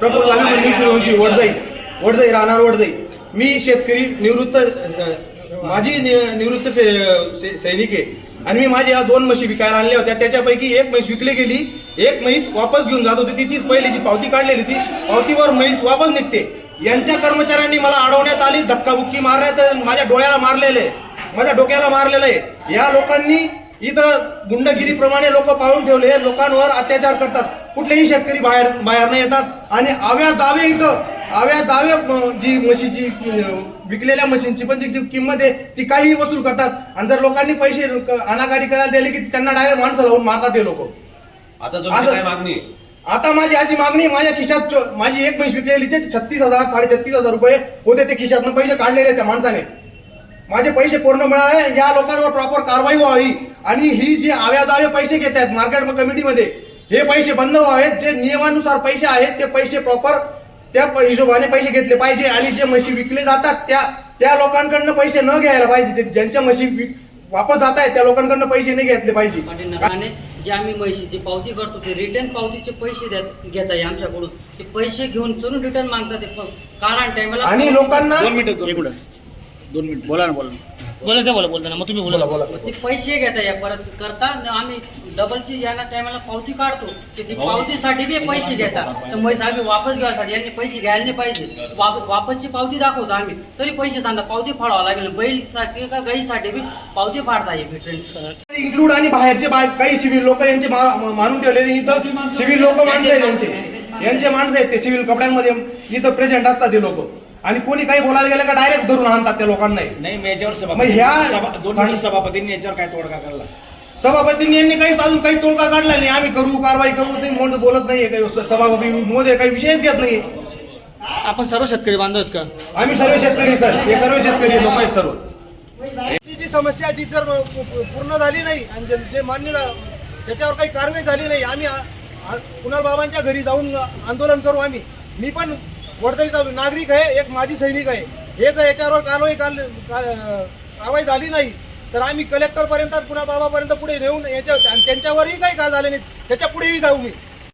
प्रभू आम्ही सूर्यवंशी वडदई वडदई राहणार वडदई. मी शेतकरी निवृत्त माझी निवृत्त सैनिक आहे. आणि मी माझ्या या दोन म्हशी विकायला आणल्या होत्या. त्याच्यापैकी एक म्हैस विकली गेली. एक म्हैस वापस घेऊन जात होती. तिचीच पहिली जी पावती काढलेली होती पावतीवर म्हैस वापस निघते. यांच्या कर्मचाऱ्यांनी मला अडवण्यात आली धक्काबुक्की मारण्यात माझ्या डोळ्याला मारलेले. माझ्या डोक्याला मारलेलं आहे. या लोकांनी इथं गुंडगिरीप्रमाणे लोक पाळून ठेवले लोकांवर अत्याचार करतात. कुठलेही शेतकरी बाहेर बाहेर नाही येतात. आणि आव्या जावे इथं आव्या जावे जी म्हशीची विकलेल्या मशीनची पण जी किंमत आहे ती काहीही वसूल करतात. आणि जर लोकांनी पैसे अनाकारी करायला दिले की त्यांना डायरेक्ट माणसं लावून मारतात ते लोक. आता तुमची असं- काय मागणी आहे? आता माझी अशी मागणी आहे, माझ्या खिशात चो- माझी एक म्हैस विकलेली छत्तीस हजार साडे छत्तीस हजार रुपये होते ते खिशातनं पैसे काढलेले त्या माणसाने. माझे पैसे पूर्ण मिळाले या लोकांवर प्रॉपर कारवाई व्हावी. आणि ही जी आव्या जावे पैसे घेत आहेत मार्केट कमिटीमध्ये हे पैसे बंद व्हावेत. जे नियमानुसार पैसे आहेत ते पैसे प्रॉपर त्या हिशोबाने पैसे घेतले पाहिजे. आणि जे म्हशी विकले जातात त्या त्या लोकांकडनं पैसे न घ्यायला पाहिजे. ते ज्यांच्या म्हशी वापस जात आहेत त्या लोकांकडनं पैसे नाही घेतले पाहिजे. जे आम्ही म्हशीची पावती करतो ते रिटर्न पावतीचे पैसे घेत आहे आमच्याकडून. ते पैसे घेऊन चलून रिटर्न मागतात काढा टायमाला आणि लोकांना दोन मिनिटं. बोला ना बोला ना. बोला ते बोला बोलताना. मग तुम्ही बोला. बोला ते पैसे घेता या परत करता न आम्ही डबलची यांना टायमाला पावती काढतो. ते ती पावतीसाठी बी पैसे घेतात तर म्हैस आम्ही वापस घ्यायसाठी यांनी पैसे घ्यायला नाही पाहिजे. वाप- वापसची पावती दाखवतो आम्ही. तरी पैसे सांगता पावती फाडावं लागेल. बैलसाठी का गाईसाठी बी पावती फाडता येईल भेटेल इन्क्लूड आणि बाहेरचे बा- काही सिव्हिल लोक यांचे मा- मा- मानून ठेवलेले इथं. सिव्हिल लोक माणसं आहेत यांचे. यांचे माणसं आहेत ते सिव्हिल कपड्यांमध्ये. इथं प्रेझेंट असतात ते लोक. आणि कोणी काही बोलायला गेलं का डायरेक्ट धरून आणतात त्या लोकांना नाही मी याच्यावर मग सभापती ह्या- सभापतींनी याच्यावर काय तोडगा काढला? सभापतींनी यांनी काहीच अजून काही तोडगा काढला नाही. आम्ही करू कारवाई करू ते मोठं बोलत नाहीये काही. सभापती मोदे काही विषयच घेत नाही आपण सर्व शेतकरी बांधव आहेत का? आम्ही सर्व शेतकरी सर. हे सर्व शेतकरी लोक आहेत सर्व. ती जी समस्या ती जर पूर्ण झाली नाही आणि जे- जे मान्य झा- त्याच्यावर काही कारवाई झाली नाही आम्ही आ- आ- कुणाल बाबांच्या घरी जाऊन आंदोलन करू आम्ही. मी पण वर्धईचा नागरिक आहे एक माजी सैनिक आहे. हे जर याच्यावर कारवाई काल- का- कारवाई झाली नाही. तर आम्ही कलेक्टरपर्यंत पुन्हा बाबापर्यंत पुढे नेऊन याच्या आणि त्यांच्यावरही काही काय झाले नाही. त्याच्या पुढेही जाऊ मी.